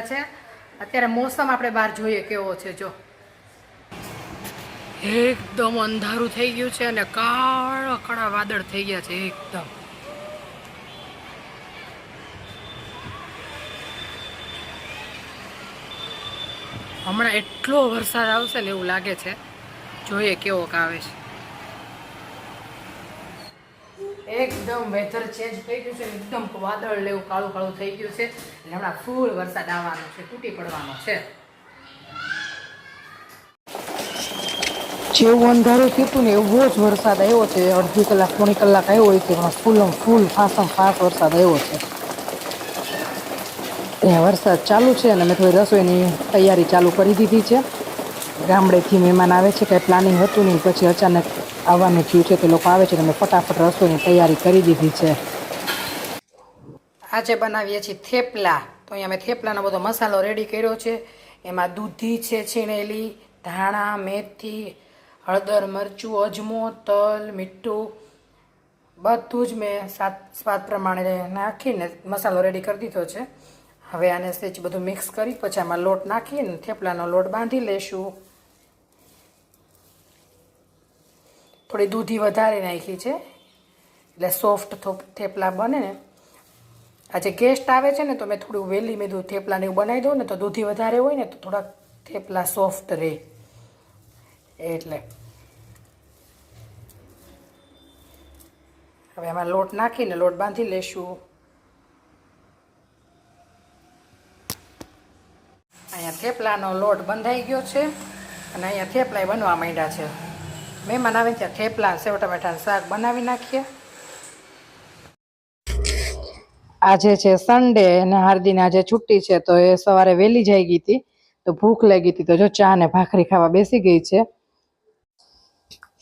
થયા છે. અત્યારે મોસમ આપણે બહાર જોઈએ કેવો છે જો. એકદમ અંધારું થઈ ગયું છે અને કાળા કાળા વાદળ થઈ ગયા છે એકદમ. હમણાં એટલો વરસાદ આવશે ને એવું લાગે છે. જોઈએ કેવો આવે છે. એકદમ વેધર ચેન્જ થઈ ગયું છે. એકદમ વાદળ લેવું કાળું કાળું થઈ ગયું છે. એટલે હમણાં ફૂલ વરસાદ આવવાનો છે, તૂટી પડવાનો છે. જેવું અંધારું થયું ને, એવો જ વરસાદ આવ્યો છે. અડધી કલાક, પોણી કલાક આવ્યો હોય છે ફૂલ ફૂલ, ફાસમ ફાસ વરસાદ આવ્યો છે. ત્યાં વરસાદ ચાલુ છે અને મેં થોડી રસોઈની તૈયારી ચાલુ કરી દીધી છે. ગામડેથી મહેમાન આવે છે, કંઈ પ્લાનિંગ હતું નહીં. પછી અચાનક આવવાનું થયું છે તે લોકો આવે છે તો મેં ફટાફટ રસોઈની તૈયારી કરી દીધી છે. આજે બનાવીએ છીએ થેપલા. તો અહીંયા મેં થેપલાનો બધો મસાલો રેડી કર્યો છે. એમાં દૂધી છે, છીણેલી, ધાણા, મેથી, હળદર, મરચું, અજમો, તલ, મીઠું. બધું જ મેં સ્વાદ પ્રમાણે નાખીને મસાલો રેડી કરી દીધો છે. હવે આને સેજ બધું મિક્સ કરી, પછી આમાં લોટ નાખીને થેપલાનો લોટ બાંધી લેશું. થોડી દૂધી વધારે નાખી છે. એટલે સોફ્ટ થેપલા બને ને. આજે ગેસ્ટ આવે છે ને, તો મેં થોડું વહેલી મેં થેપલાને એવું બનાવી દઉં ને, તો દૂધી વધારે હોય ને, તો થોડાક થેપલા સોફ્ટ રહે. એટલે. હવે આમાં લોટ નાખીને લોટ બાંધી લેશું. અહીંયા થેપલાનો લોટ બંધાઈ ગયો છે અને અહીંયા થેપલા બનવા માંડ્યા છે. મહેમાન આવે ત્યાં થેપલા, સેવ ટમેટાનું શાક બનાવી નાખીએ. આજે છે સન્ડે અને હાર્દીને આજે છુટ્ટી છે, તો એ સવારે વહેલી જઈ ગઈ હતી, તો ભૂખ લાગી હતી, તો જો ચા ને ભાખરી ખાવા બેસી ગઈ છે.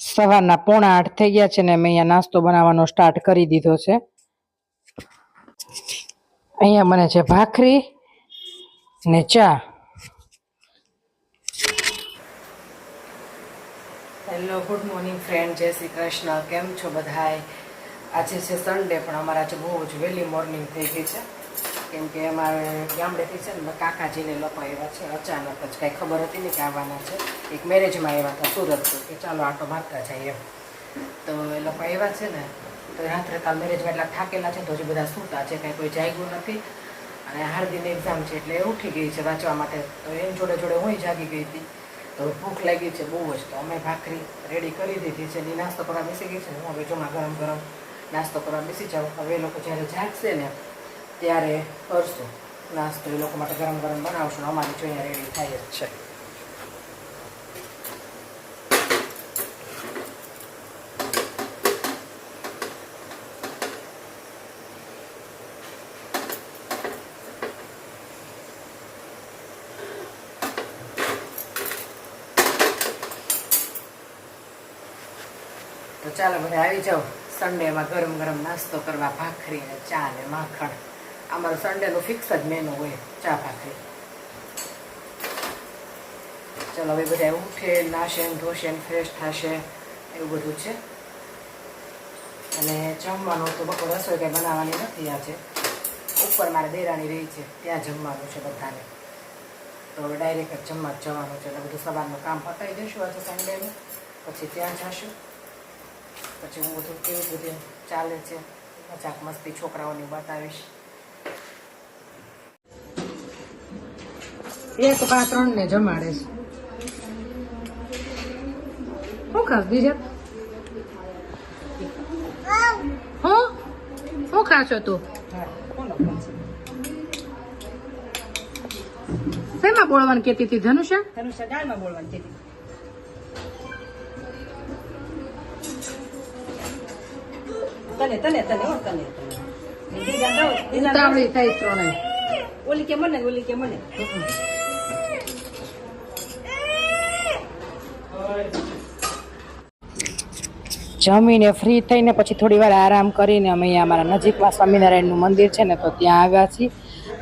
સવારના પોણા આઠ થઈ ગયા છે ને મેં અહીંયા નાસ્તો બનાવવાનો સ્ટાર્ટ કરી દીધો છે. અહીંયા મને છે ભાખરી ને ચા. Hello, good morning friend. જય શ્રી કૃષ્ણ. કેમ છો બધાય? આજે છે સન્ડે પણ અમારે આજે બહુ જ વહેલી મોર્નિંગ થઈ ગઈ છે. કેમ કે અમારે ગામડેથી છે ને કાકાજીને લોકો આવ્યા છે. અચાનક જ કાંઈ ખબર હતી નહીં કે આવવાના છે. એક મેરેજમાં આવ્યા હતા સુરત કે ચાલો આટો મારતા એમ તો એ લોકો આવ્યા છે ને, તો રાત્રે કાલ મેરેજમાં એટલા થાકેલા છે તો હજી બધા સૂતા છે, કાંઈ કોઈ જાગ્યું નથી. અને હાર્દીની એક્ઝામ છે એટલે ઉઠી ગઈ છે વાંચવા માટે. તો એની જોડે જોડે હું જાગી ગઈ હતી. તો ભૂખ લાગી છે બહુ જ, તો અમે ભાખરી રેડી કરી દીધી છે એની નાસ્તો કરવા બેસી ગઈ છે. હું હવે જોમાં ગરમ ગરમ નાસ્તો કરવા બેસી જાઉં. હવે એ લોકો જ્યારે જાગશે ને, ત્યારે કરશું. નાસ્તો એ લોકો માટે ગરમ ગરમ બનાવશું અમારી જોઈએ રેડી થાય જ છે. તો ચાલો બધા આવી જાઓ. સન્ડેમાં ગરમ ગરમ નાસ્તો કરવા, ભાખરી ને ચા ને માખણ. અમારું સન્ડેનું ફિક્સ જ મેનુ હોય, ચા, ભાખરી. ચાલો હવે બધા ઉઠે નાશે ધોશે ફ્રેશ થશે, એવું બધું છે. અને જમવાનું તો બપોર રસોઈ કંઈ બનાવવાની નથી આજે. ઉપર મારે દેરાણી રહી છે, ત્યાં જમવાનું છે બધાને. તો હવે ડાયરેક્ટ જમવા જવાનું છે, એટલે બધું સવારનું કામ પતાવી દઈશું આજે સન્ડેનું પછી ત્યાં જશું. પછી હું બધું કેવું બધું ચાલે છે. મજાક મસ્તી છોકરાઓની બતાવીશ એક પા ત્રણ ને જમાડે છે. શું ખાસ બીજા? હું? શું ખાશો તું? શેમાં બોલવાનું કેતી હતી? ધનુષા? ધનુષા દાળમાં બોલવાની છે તને તને તને હો તને બીજા દો, બીજા દો. ઉતાવળી થઈ ત્રણેય ઓલી કે મને ઓલી કે મને. જમીને ફ્રી થઈને પછી થોડી વાર આરામ કરીને અમે અહીંયા અમારા નજીકમાં સ્વામિનારાયણનું મંદિર છે ને તો ત્યાં આવ્યા છીએ.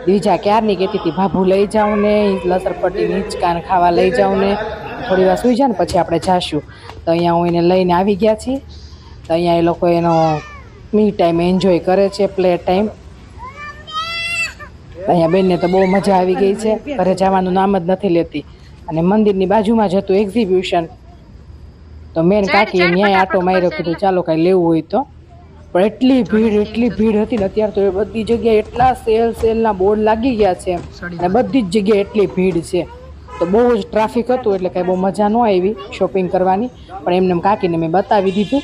બીજા ક્યારની કહેતી હતી? ભાભુ લઈ જાઉં ને લસરપટ્ટી નીચકાન ખાવા લઈ જાઉં ને. થોડી વાર સુઈ જાય ને પછી આપણે જાશું. તો અહીંયા હું એને લઈને આવી ગયા છીએ. તો અહીંયા એ લોકો એનો મી ટાઈમ એન્જોય કરે છે પ્લે ટાઈમ અહીંયા બેનને તો બહુ મજા આવી ગઈ છે ઘરે જવાનું નામ જ નથી લેતી. અને મંદિરની બાજુમાં જ હતું એક્ઝિબિશન તો મેન કાકી ન્યાય આટો માર્યો કીધું ચાલો કાંઈ લેવું હોય તો. પણ એટલી ભીડ એટલી ભીડ હતી ને અત્યારે તો એ બધી જગ્યાએ એટલા સેલ સેલના બોર્ડ લાગી ગયા છે. અને બધી જ જગ્યાએ એટલી ભીડ છે. તો બહુ જ ટ્રાફિક હતું એટલે કાંઈ બહુ મજા ન આવી શોપિંગ કરવાની. પણ એમને એમ કાકીને મેં બતાવી દીધું.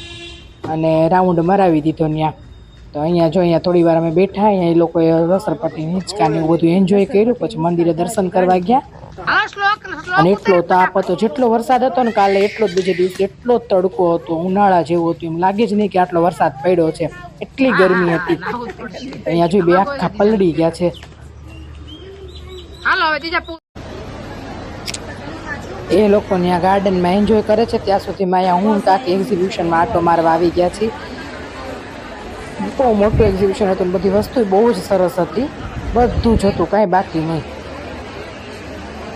અને રાઉન્ડ મરાવી દીધો ત્યાં તો અહીંયા જો અહીંયા થોડી વાર અમે બેઠા, અહીંયા એ લોકોએ રસરપટ્ટી હિંચકા ને એવું બધું એન્જોય કર્યું, પછી મંદિરે દર્શન કરવા ગયા. અને એટલો તાપ હતો, જેટલો વરસાદ હતો ને કાલે, એટલો જ બીજે દિવસે એટલો તડકો હતો, ઉનાળા જેવો હતો, એમ લાગે જ નહીં કે આટલો વરસાદ પડ્યો છે. એટલી ગરમી હતી. અહીંયા જોઈ બે આખા પલળી ગયા છે. એ લોકો ત્યાં ગાર્ડનમાં એન્જોય કરે છે. ત્યાં સુધીમાં અહીંયા હું ને એક્ઝિબિશનમાં આટો મારવા આવી ગયા છીએ. બહુ મોટું એક્ઝિબિશન હતું બધી વસ્તુ બહુ જ સરસ હતી. બધું જ હતું, કાંઈ બાકી નહીં.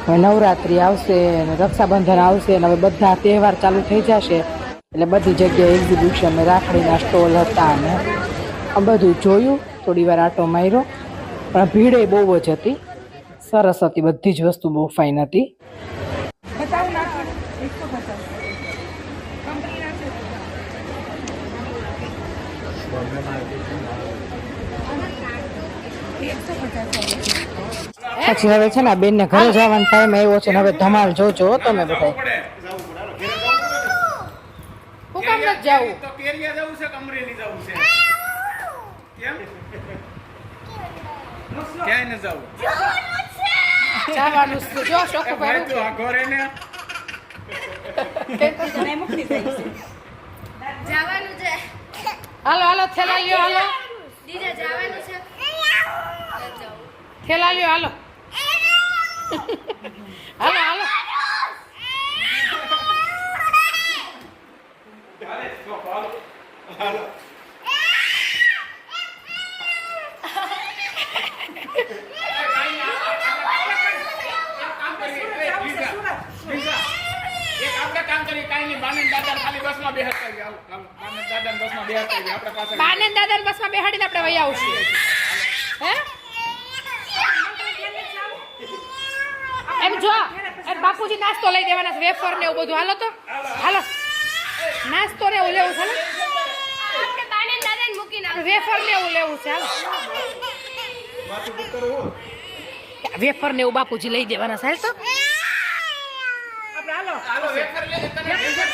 હવે નવરાત્રિ આવશે અને રક્ષાબંધન આવશે અને હવે બધા તહેવાર ચાલુ થઈ જશે. એટલે બધી જગ્યાએ એક્ઝિબિશન રાખડીના સ્ટોલ હતા અને બધું જોયું. થોડી વાર આટો માર્યો. પણ ભીડે બહુ જ હતી. સરસ હતી, બધી જ વસ્તુ બહુ ફાઇન હતી. પછી હવે છે ને બેન બેનને ઘરે જવાનો ટાઈમ આવ્યો છે ને હવે ધમાલ જોજો તમે બધા. જાવું તો કેરિયા જવું છે કે જવું છે? કેમ? ક્યાંય ન જવું જવાનું છે. જો શોખ ભાઈ તું આ ઘરે ને જવાનું છે. હાલો હાલો થેલા લ્યો હાલો. દીદા જવાનું છે. હાલો હાલો એક આપણે કામ કરીએ કાંઈ નહીં બાને દાદા ખાલી બસમાં બેહતા જ આવું દાદા બસમાં બેહતા જ આપણે પાસે બાને ને દાદાને બસમાં બેહાડીને આપણે વહી આવશું. હે? એમ જો એમ બાપુજી નાસ્તો લઈ દેવાના છે વેફર ને એવું બધું. હાલો તો. હાલો. નાસ્તો ને એવું લેવું છે આપણે બાને દાદાને મૂકીને વેફર ને એવું લેવું છે હાલો. વેફર ને એવું બાપુજી લઈ દેવાના સાહેબ તો. આપણે હાલો હાલો વેફર લઈ તને વેફર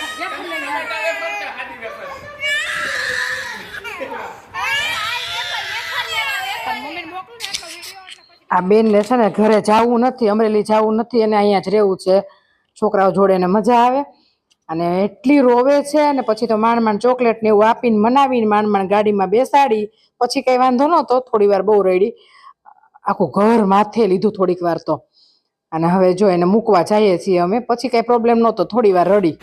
વેફર કે હાદી વેફર પણ મમ્મીને મોકલું ને આટલો વીડિયો એટલે પછી આ બેનને છે ને ઘરે જવું નથી, અમરેલી જવું નથી અને અહીંયા જ રહેવું છે. છોકરાઓ જોડે એને મજા આવે. અને એટલી રોવે છે અને પછી તો માંડ માંડ ચોકલેટ ને એવું આપીને મનાવીને માંડ માંડ ગાડીમાં બેસાડી. પછી કઈ વાંધો નહોતો, થોડી વાર બહુ રડી. આખું ઘર માથે લીધું થોડીક વાર તો. અને હવે જો એને મૂકવા જઈએ છીએ અમે, પછી કઈ પ્રોબ્લેમ નહોતો, થોડી વાર રડી.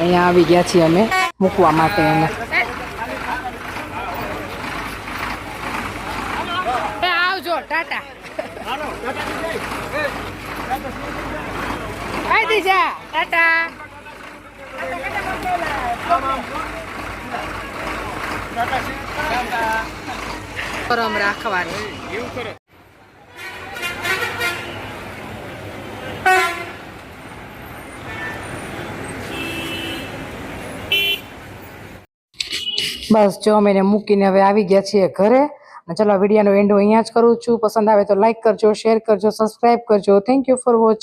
અહીંયા આવી ગયા છીએ અમે મૂકવા માટે એને એ આવજો ટાટા. આઈ દીજા ટાટા ગરમ રાખવાની. બસ જો અમે મૂકીને હવે આવી ગયા છીએ ઘરે. ચલો વિડીયોનો એન્ડ હું અહીંયા જ કરું છું. પસંદ આવે તો લાઈક કરજો શેર કરજો સબસ્ક્રાઈબ કરજો. Thank you for watching